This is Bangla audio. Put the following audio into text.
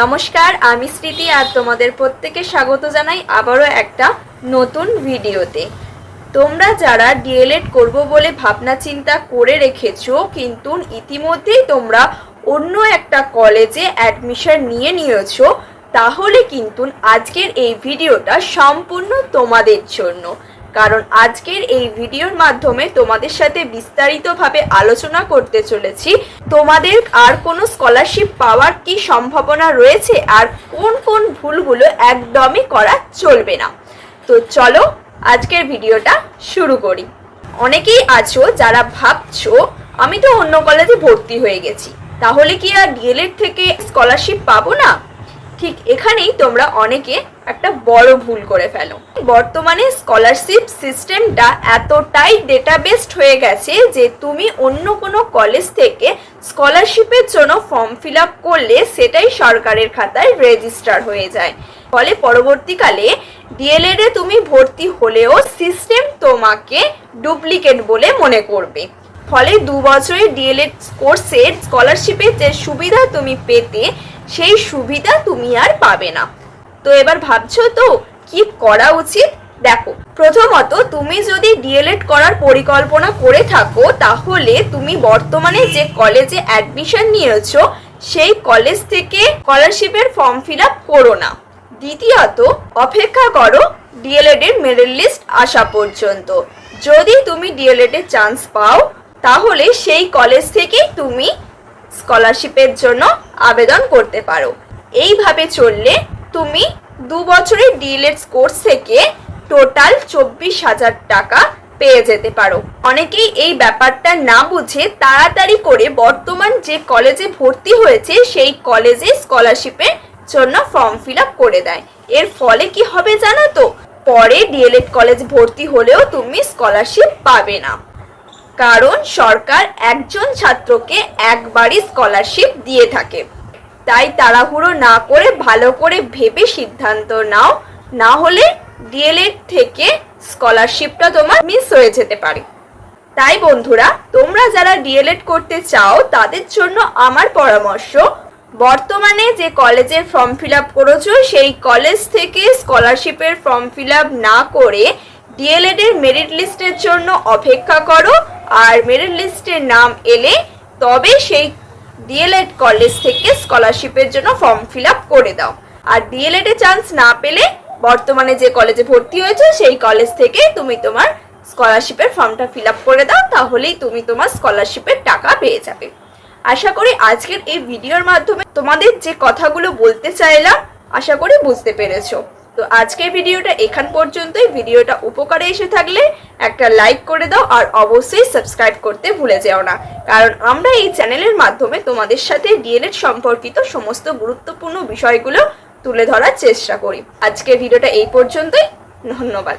নমস্কার, আমি স্মৃতি আর তোমাদের প্রত্যেকে স্বাগত জানাই আবারও একটা নতুন ভিডিওতে। তোমরা যারা ডিএলএড করব বলে ভাবনা চিন্তা করে রেখেছো, কিন্তু ইতিমধ্যেই তোমরা অন্য একটা কলেজে অ্যাডমিশন নিয়ে নিয়েছো, তাহলে কিন্তু আজকের এই ভিডিওটা সম্পূর্ণ তোমাদের জন্য। কারণ আজকের এই ভিডিওর মাধ্যমে তোমাদের সাথে বিস্তারিতভাবে আলোচনা করতে চলেছি। তোমাদের আর কোনো স্কলারশিপ পাওয়ার কি সম্ভাবনা রয়েছে? আর কোন কোন ভুলগুলো একদমই করা চলবে না। তো চলো আজকের ভিডিওটা শুরু করি। অনেকেই আছো যারা ভাবছ, আমি তো অন্য কলেজে ভর্তি হয়ে গেছি। তাহলে কি আর ডিএলএড থেকে স্কলারশিপ পাবো না? ঠিক এখানেই তোমরা অনেকে একটা বড় ভুল করে ফেলো। বর্তমানে স্কলারশিপ সিস্টেমটা এতটাই ডেটা বেসড হয়ে গেছে যে তুমি অন্য কোনো কলেজ থেকে স্কলারশিপের জন্য ফর্ম ফিল আপ করলে সেটাই সরকারের খাতায় রেজিস্টার হয়ে যায়। ফলে পরবর্তীকালে ডিএলএড এ তুমি ভর্তি হলেও সিস্টেম তোমাকে ডুপ্লিকেট বলে মনে করবে। ফলে দু বছরের ডিএলএড কোর্সের স্কলারশিপের যে সুবিধা তুমি পেতে সেই সুবিধা তুমি আর পাবে না। তো এবার ভাবছ তো, কি করা উচিত? দেখো, প্রথমত তুমি যদি ডিএলএড করার পরিকল্পনা করে থাকো, তাহলে তুমি বর্তমানে যে কলেজে অ্যাডমিশন নিয়েছো, সেই কলেজ থেকে স্কলারশিপের ফর্ম ফিল আপ করো না। দ্বিতীয়ত, অপেক্ষা করো ডিএলএড এর মেরিট লিস্ট আসা পর্যন্ত। যদি তুমি ডিএলএড এর চান্স পাও, তাহলে সেই কলেজ থেকেই তুমি স্কলারশিপের জন্য আবেদন করতে পারো। এইভাবে চললে তুমি দু বছরের ডিএলএড কোর্স থেকে টোটাল চব্বিশ হাজার টাকা পেয়ে যেতে পারো। অনেকেই এই ব্যাপারটা না বুঝে তাড়াতাড়ি করে বর্তমান যে কলেজে ভর্তি হয়েছে, সেই কলেজে স্কলারশিপের জন্য ফর্ম ফিল আপ করে দেয়। এর ফলে কি হবে জানো তো? পরে ডিএলএড কলেজ ভর্তি হলেও তুমি স্কলারশিপ পাবে না। কারণ সরকার একজন ছাত্রকে একবারই স্কলারশিপ দিয়ে থাকে। তাই তাড়াহুড়ো না করে ভালো করে ভেবে সিদ্ধান্ত নাও, না হলে ডিএলএড থেকে স্কলারশিপটা তোমার মিস হয়ে যেতে পারে। তাই বন্ধুরা, তোমরা যারা ডিএলএড করতে চাও, তাদের জন্য আমার পরামর্শ, বর্তমানে যে কলেজের ফর্ম ফিল আপ করেছ, সেই কলেজ থেকে স্কলারশিপের ফর্ম ফিল আপ না করে ডিএলএড এর মেরিট লিস্টের জন্য অপেক্ষা করো। আর মেরিট লিস্টের নাম এলে তবে সেই ডিএলএড কলেজ থেকে স্কলারশিপের জন্য ফর্ম ফিল আপ করে দাও। আর ডিএলএড চান্স না পেলে বর্তমানে যে কলেজে ভর্তি হয়েছে, সেই কলেজ থেকে তুমি তোমার স্কলারশিপের ফর্মটা ফিল আপ করে দাও, তাহলেই তুমি তোমার স্কলারশিপের টাকা পেয়ে যাবে। আশা করি আজকের এই ভিডিওর মাধ্যমে তোমাদের যে কথাগুলো বলতে চাইলাম, আশা করি বুঝতে পেরেছ। তো আজকের ভিডিওটা এখান পর্যন্তই। ভিডিওটা উপকারে এসে থাকলে একটা লাইক করে দাও আর অবশ্যই সাবস্ক্রাইব করতে ভুলে যেও না। কারণ আমরা এই চ্যানেলের মাধ্যমে তোমাদের সাথে ডিএলএড সম্পর্কিত সমস্ত গুরুত্বপূর্ণ বিষয়গুলো তুলে ধরার চেষ্টা করি। আজকের ভিডিওটা এই পর্যন্তই। ধন্যবাদ।